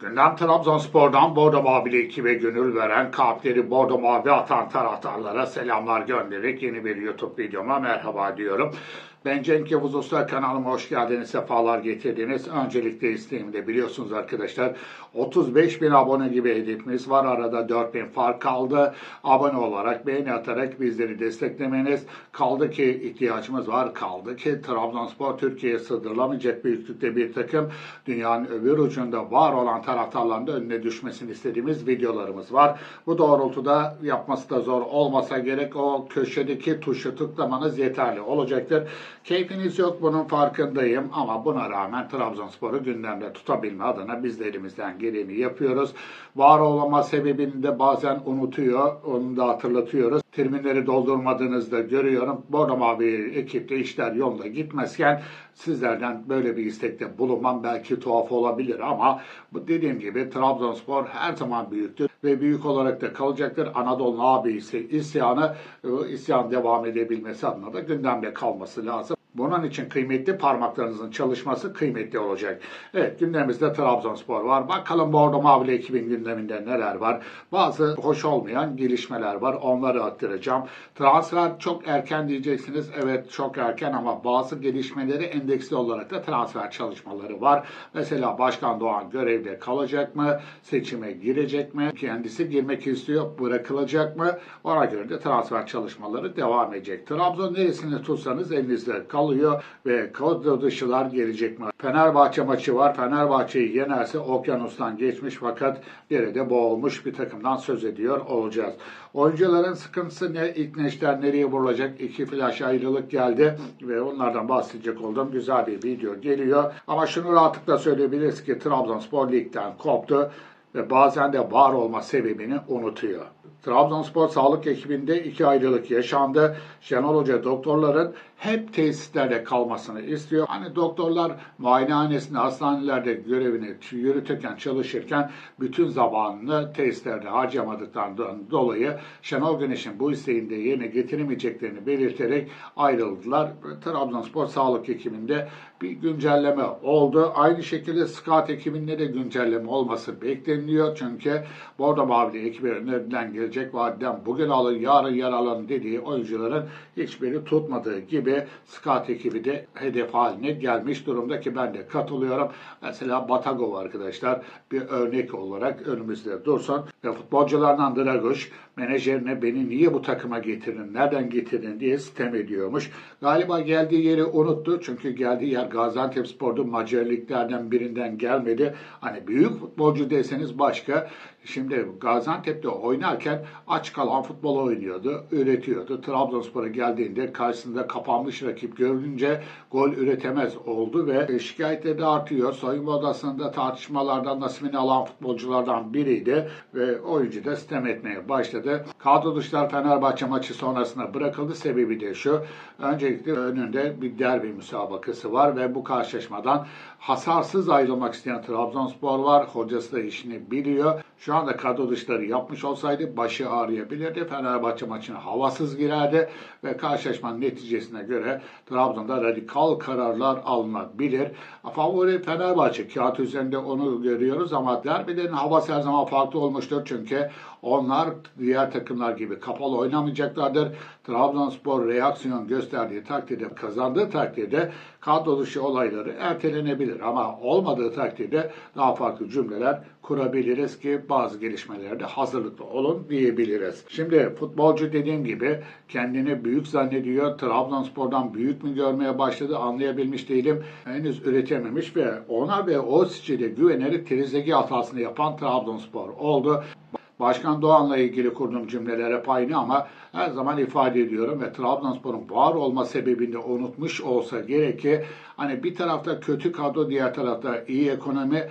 Gündem Trabzonspor'dan Bordo Mavili ekibe gönül veren, kalpleri Bordo Mavi atan taraftarlara selamlar göndererek yeni bir YouTube videoma merhaba diyorum. Ben Cenk Yavuz Usta kanalıma hoş geldiniz, sefalar getirdiniz. Öncelikle isteğimde biliyorsunuz arkadaşlar 35 bin abone gibi hedefimiz var. Arada 4 bin fark kaldı. Abone olarak, beğeni atarak bizleri desteklemeniz kaldı ki ihtiyacımız var. Kaldı ki Trabzonspor Türkiye'ye sığdırılamayacak büyüklükte bir takım. Dünyanın öbür ucunda var olan taraftarların da önüne düşmesini istediğimiz videolarımız var. Bu doğrultuda yapması da zor olmasa gerek o köşedeki tuşu tıklamanız yeterli olacaktır. Keyfiniz yok bunun farkındayım ama buna rağmen Trabzonspor'u gündemde tutabilme adına biz de elimizden geleni yapıyoruz. Var olama sebebini de bazen unutuyor, onu da hatırlatıyoruz. Terminleri doldurmadığınızda görüyorum. Bordo Mavi ekipte işler yolunda gitmezken sizlerden böyle bir istekte bulunmam belki tuhaf olabilir ama dediğim gibi Trabzonspor her zaman büyüktür ve büyük olarak da kalacaktır. Anadolu abisi isyanı, o isyan devam edebilmesi adına da gündemde kalması lazım. Bunun için kıymetli parmaklarınızın çalışması kıymetli olacak. Evet gündemimizde Trabzonspor var. Bakalım Bordo Mavili ekibin gündeminde neler var. Bazı hoş olmayan gelişmeler var. Onları aktaracağım. Transfer çok erken diyeceksiniz. Evet çok erken ama bazı gelişmeleri endeksli olarak da transfer çalışmaları var. Mesela Başkan Doğan görevde kalacak mı? Seçime girecek mi? Kendisi girmek istiyor. Bırakılacak mı? Ona göre de transfer çalışmaları devam edecek. Trabzon neresini tutsanız elinizde kalıyor ve kadro dışılar gelecek mi? Fenerbahçe maçı var. Fenerbahçe'yi yenerse okyanustan geçmiş fakat derede boğulmuş bir takımdan söz ediyor olacağız. Oyuncuların sıkıntısı ne? İlk neşter nereye vurulacak? İki flash ayrılık geldi ve onlardan bahsedecek olduğum güzel bir video geliyor. Ama şunu rahatlıkla söyleyebiliriz ki Trabzonspor ligden koptu ve bazen de var olma sebebini unutuyor. Trabzonspor sağlık ekibinde iki ayrılık yaşandı. Şenol Hoca doktorların hep tesislerde kalmasını istiyor. Hani doktorlar muayenehanesinde, hastanelerde görevini yürütürken, çalışırken bütün zamanını tesislerde harcamadıklarından dolayı Şenol Güneş'in bu isteğini de yerine getiremeyeceklerini belirterek ayrıldılar. Trabzonspor sağlık ekibinde bir güncelleme oldu. Aynı şekilde scout ekibinde de güncelleme olması bekleniyor. Çünkü Bordo Mavili ekibi önerilen gelecek vadeden bugün alın yarın yer alın dediği oyuncuların hiçbiri tutmadığı gibi scout ekibi de hedef haline gelmiş durumda ki ben de katılıyorum. Mesela Batagov arkadaşlar bir örnek olarak önümüzde dursun ve futbolculardan Dragoş menajerine beni niye bu takıma getirdin, nereden getirdin diye sitem ediyormuş. Galiba geldiği yeri unuttu çünkü geldiği yer Gaziantep Spor'da Macar birinden gelmedi. Hani büyük futbolcu deseniz başka. Şimdi Gaziantep'te oynarken aç kalan futbol oynuyordu, üretiyordu. Trabzonspor'a geldiğinde karşısında kapanmış rakip görünce gol üretemez oldu ve şikayetleri de artıyor. Soyunma odasında tartışmalardan nasibini alan futbolculardan biriydi ve oyuncu da sitem etmeye başladı. Kadro dışlar Fenerbahçe maçı sonrasında bırakıldı. Sebebi de şu. Öncelikle önünde bir derbi müsabakası var ve bu karşılaşmadan hasarsız ayrılmak isteyen Trabzonspor var. Hocası da işini biliyor. Şu anda kadro dışları yapmış olsaydı başı ağrıyabilirdi. Fenerbahçe maçına havasız girerdi ve karşılaşmanın neticesine göre Trabzon'da radikal kararlar alınabilir. Favori Fenerbahçe kağıt üzerinde onu görüyoruz ama derbilerin havası her zaman farklı olmuştur. Çünkü onlar diğer takımlar gibi kapalı oynamayacaklardır. Trabzonspor reaksiyon gösterdiği takdirde, kazandığı takdirde kadro dışı olayları ertelenebilir. Ama olmadığı takdirde daha farklı cümleler kurabiliriz ki bazı gelişmelerde hazırlıklı olun diyebiliriz. Şimdi futbolcu dediğim gibi kendini büyük zannediyor. Trabzonspor'dan büyük mü görmeye başladı anlayabilmiş değilim. Henüz üretememiş ve ona ve o stile güvenerek Trezeguet hatasını yapan Trabzonspor oldu. Başkan Doğan'la ilgili kurduğum cümleler hep aynı ama her zaman ifade ediyorum ve Trabzonspor'un var olma sebebini unutmuş olsa gerek ki hani bir tarafta kötü kadro diğer tarafta iyi ekonomi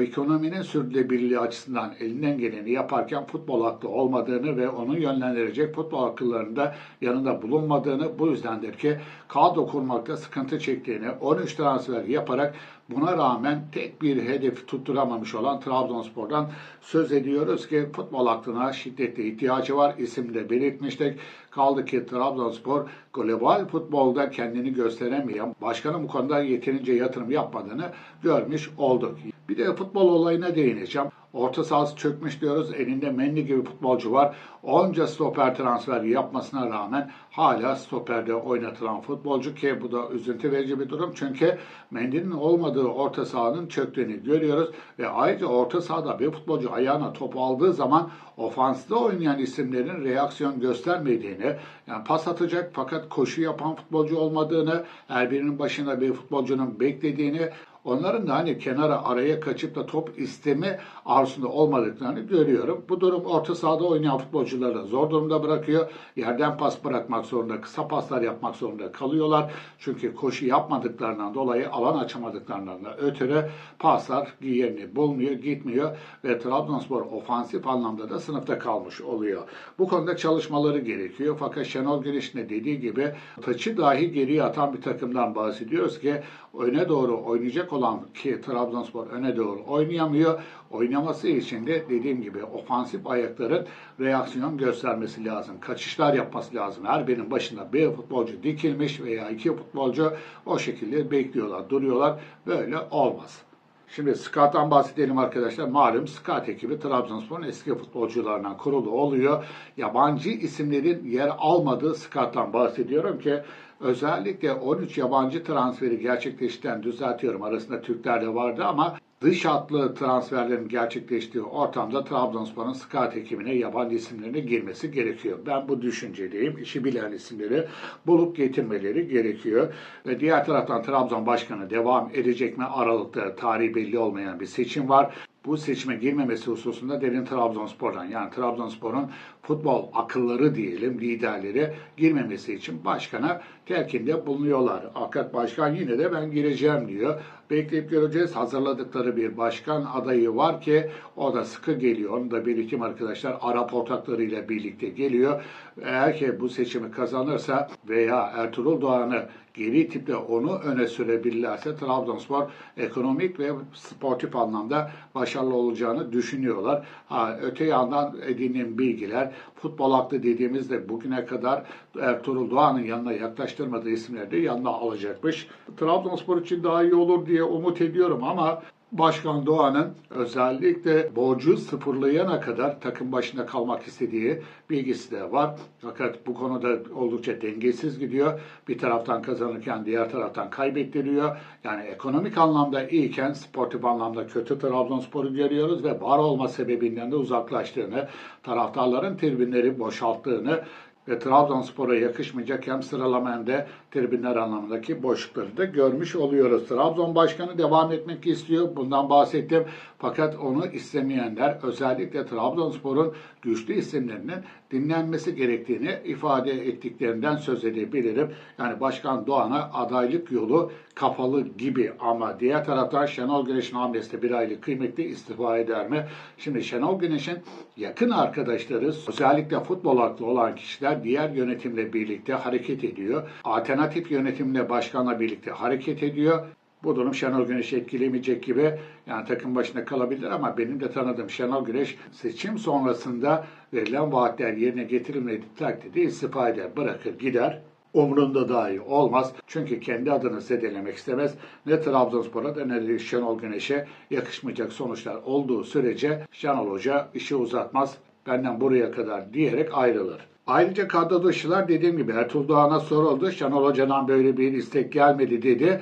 ekonominin sürdürülebilirliği açısından elinden geleni yaparken futbol aklı olmadığını ve onu yönlendirecek futbol akıllarında yanında bulunmadığını bu yüzdendir ki kadro kurmakta sıkıntı çektiğini 13 transfer yaparak buna rağmen tek bir hedef tutturamamış olan Trabzonspor'dan söz ediyoruz ki futbol aklına şiddetli ihtiyacı var. İsim belirtmiştik. Kaldı ki Trabzonspor global futbolda kendini gösteremeyen, başkanın bu konuda konuda yeterince yatırım yapmadığını görmüş olduk. Bir de futbol olayına değineceğim. Orta sahası çökmüş diyoruz. Elinde Mendy gibi futbolcu var. Onca stoper transferi yapmasına rağmen hala stoperde oynatılan futbolcu ki bu da üzüntü verici bir durum. Çünkü Mendy'nin olmadığı orta sahanın çöktüğünü görüyoruz. Ve ayrıca orta sahada bir futbolcu ayağına top aldığı zaman ofansta oynayan isimlerin reaksiyon göstermediğini, yani pas atacak fakat koşu yapan futbolcu olmadığını, her birinin başında bir futbolcunun beklediğini, Onların da hani kenara araya kaçıp da top isteme arzusunda olmadıklarını görüyorum. Bu durum orta sahada oynayan futbolcuları da zor durumda bırakıyor. Yerden pas bırakmak zorunda, kısa paslar yapmak zorunda kalıyorlar. Çünkü koşu yapmadıklarından dolayı alan açamadıklarından da ötürü paslar yerini bulmuyor, gitmiyor ve Trabzonspor ofansif anlamda da sınıfta kalmış oluyor. Bu konuda çalışmaları gerekiyor. Fakat Şenol Güneş'in de dediği gibi taçı dahi geriye atan bir takımdan bahsediyoruz ki öne doğru oynayacak olan ki Trabzonspor öne doğru oynayamıyor. Oynaması için de dediğim gibi ofansif ayakların reaksiyon göstermesi lazım. Kaçışlar yapması lazım. Her birinin başında bir futbolcu dikilmiş veya iki futbolcu o şekilde bekliyorlar, duruyorlar. Böyle olmaz. Şimdi Scout'tan bahsedelim arkadaşlar. Malum Scout ekibi Trabzonspor'un eski futbolcularından kurulu oluyor. Yabancı isimlerin yer almadığı Scout'tan bahsediyorum ki özellikle 13 yabancı transferi gerçekleştiren düzeltiyorum. Arasında Türkler de vardı ama dış hatlı transferlerin gerçekleştiği ortamda Trabzonspor'un scout ekibine yabancı isimlerine girmesi gerekiyor. Ben bu düşüncedeyim. İşi bilen isimleri bulup getirmeleri gerekiyor. Ve diğer taraftan Trabzon Başkanı devam edecek mi? Aralıkta tarihi belli olmayan bir seçim var bu seçime girmemesi hususunda derin Trabzonspor'dan yani Trabzonspor'un futbol akılları diyelim liderleri girmemesi için başkana telkinde bulunuyorlar. Fakat başkan yine de ben gireceğim diyor. Bekleyip göreceğiz. Hazırladıkları bir başkan adayı var ki o da sıkı geliyor. Onun da birikim arkadaşlar Arap ortaklarıyla birlikte geliyor. Eğer ki bu seçimi kazanırsa veya Ertuğrul Doğan'ı geri tiple onu öne sürebilirlerse Trabzonspor ekonomik ve sportif anlamda başarılı olacağını düşünüyorlar. Ha, öte yandan edinilen bilgiler futbol aklı dediğimizde bugüne kadar Ertuğrul Doğan'ın yanına yaklaştırmadığı isimleri de yanına alacakmış. Trabzonspor için daha iyi olur diye umut ediyorum ama Başkan Doğan'ın özellikle borcu sıfırlayana kadar takım başında kalmak istediği bilgisi de var. Fakat bu konuda oldukça dengesiz gidiyor. Bir taraftan kazanırken diğer taraftan kaybettiriyor. Yani ekonomik anlamda iyiyken sportif anlamda kötü Trabzonspor'u görüyoruz ve var olma sebebinden de uzaklaştığını, taraftarların tribünleri boşalttığını ve Trabzonspor'a yakışmayacak hem sıralamanda tribünler anlamındaki boşlukları da görmüş oluyoruz. Trabzon Başkanı devam etmek istiyor. Bundan bahsettim. Fakat onu istemeyenler özellikle Trabzonspor'un güçlü isimlerinin dinlenmesi gerektiğini ifade ettiklerinden söz edebilirim. Yani Başkan Doğan'a adaylık yolu kapalı gibi ama diğer taraftan Şenol Güneş'in hamlesi bir aylık kıymetli istifa eder mi? Şimdi Şenol Güneş'in yakın arkadaşları özellikle futbol aklı olan kişiler diğer yönetimle birlikte hareket ediyor. Alternatif yönetimle başkanla birlikte hareket ediyor. Bu durum Şenol Güneş'i etkilemeyecek gibi yani takım başında kalabilir ama benim de tanıdığım Şenol Güneş seçim sonrasında verilen vaatler yerine getirilmediği takdirde istifa eder, bırakır, gider. Umrunda dahi olmaz. Çünkü kendi adını zedelemek istemez. Ne Trabzonspor'a da ne de Şenol Güneş'e yakışmayacak sonuçlar olduğu sürece Şenol Hoca işi uzatmaz. Benden buraya kadar diyerek ayrılır. Ayrıca kadro dışılar dediğim gibi Ertuğrul Doğan'a soruldu. Şenol Hoca'dan böyle bir istek gelmedi dedi.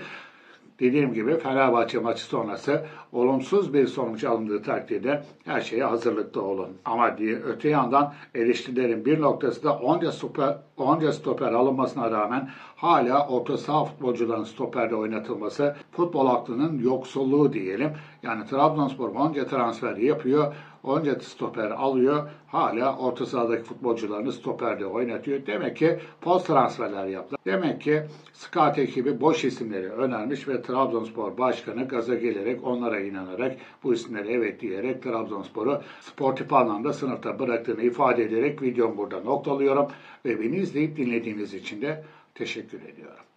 Dediğim gibi Fenerbahçe maçı sonrası olumsuz bir sonuç alındığı takdirde her şeye hazırlıklı olun. Ama diye öte yandan eleştirilerin bir noktası da onca stoper, onca stoper alınmasına rağmen hala orta saha futbolcuların stoperde oynatılması futbol aklının yoksulluğu diyelim. Yani Trabzonspor onca transfer yapıyor onca stoper alıyor. Hala orta sahadaki futbolcularını stoperde oynatıyor. Demek ki post transferler yaptı. Demek ki scout ekibi boş isimleri önermiş ve Trabzonspor başkanı gaza gelerek onlara inanarak bu isimleri evet diyerek Trabzonspor'u sportif anlamda sınıfta bıraktığını ifade ederek videomu burada noktalıyorum ve beni izleyip dinlediğiniz için de teşekkür ediyorum.